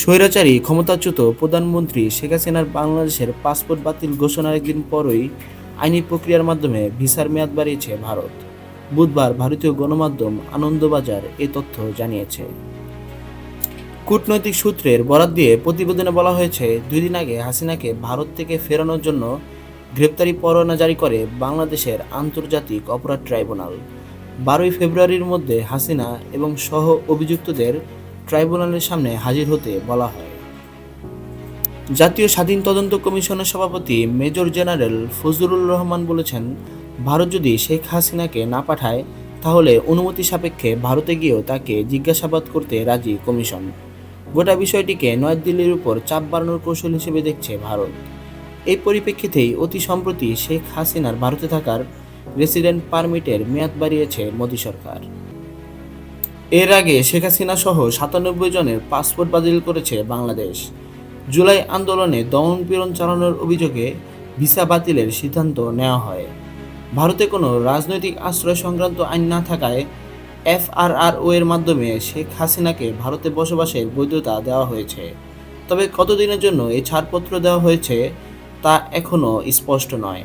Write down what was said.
স্বৈরাচারী, ক্ষমতাচ্যুত প্রধানমন্ত্রী শেখ হাসিনার বাংলাদেশের পাসপোর্ট বাতিল ঘোষণার একদিন পরই আইনি প্রক্রিয়ার মাধ্যমে ভিসার মেয়াদ বাড়িয়েছে ভারত। বুধবার ভারতীয় গণমাধ্যম আনন্দবাজার এ তথ্য জানিয়েছে। কূটনৈতিক সূত্রের বরাত দিয়ে প্রতিবেদনে বলা হয়েছে, দুই দিন আগে হাসিনাকে ভারত থেকে ফেরানোর জন্য গ্রেপ্তারি পরোয়ানা জারি করে বাংলাদেশের আন্তর্জাতিক অপরাধ ট্রাইব্যুনাল। বারোই ফেব্রুয়ারির মধ্যে হাসিনা এবং সহ অভিযুক্তদের ট্রাইব্যুনালের সামনে হাজির হতে বলা হয়। জাতীয় স্বাধীন তদন্ত কমিশনের সভাপতি মেজর জেনারেল ফজলুর রহমান বলেছেন, ভারত যদি শেখ হাসিনাকে না পাঠায়, তাহলে অনুমতি সাপেক্ষে ভারতে গিয়েও তাকে জিজ্ঞাসাবাদ করতে রাজি কমিশন। গোটা বিষয়টিকে নয়াদিল্লির উপর চাপ বাড়ানোর কৌশল হিসেবে দেখছে ভারত। এই পরিপ্রেক্ষিতেই অতি সম্প্রতি শেখ হাসিনার ভারতে থাকার রেসিডেন্ট পারমিটের মেয়াদ বাড়িয়েছে মোদী সরকার। এর আগে শেখ হাসিনা সহ সাতানব্বই জনের পাসপোর্ট বাতিল করেছে বাংলাদেশ। জুলাই আন্দোলনে দমনপীড়ন চালানোর অভিযোগে ভিসা বাতিলের সিদ্ধান্ত নেওয়া হয়। ভারতে কোনো রাজনৈতিক আশ্রয় সংক্রান্ত আইন না থাকায় এফআরআরও এর মাধ্যমে শেখ হাসিনাকে ভারতে বসবাসের বৈধতা দেওয়া হয়েছে। তবে কতদিনের জন্য এই ছাড়পত্র দেওয়া হয়েছে তা এখনও স্পষ্ট নয়।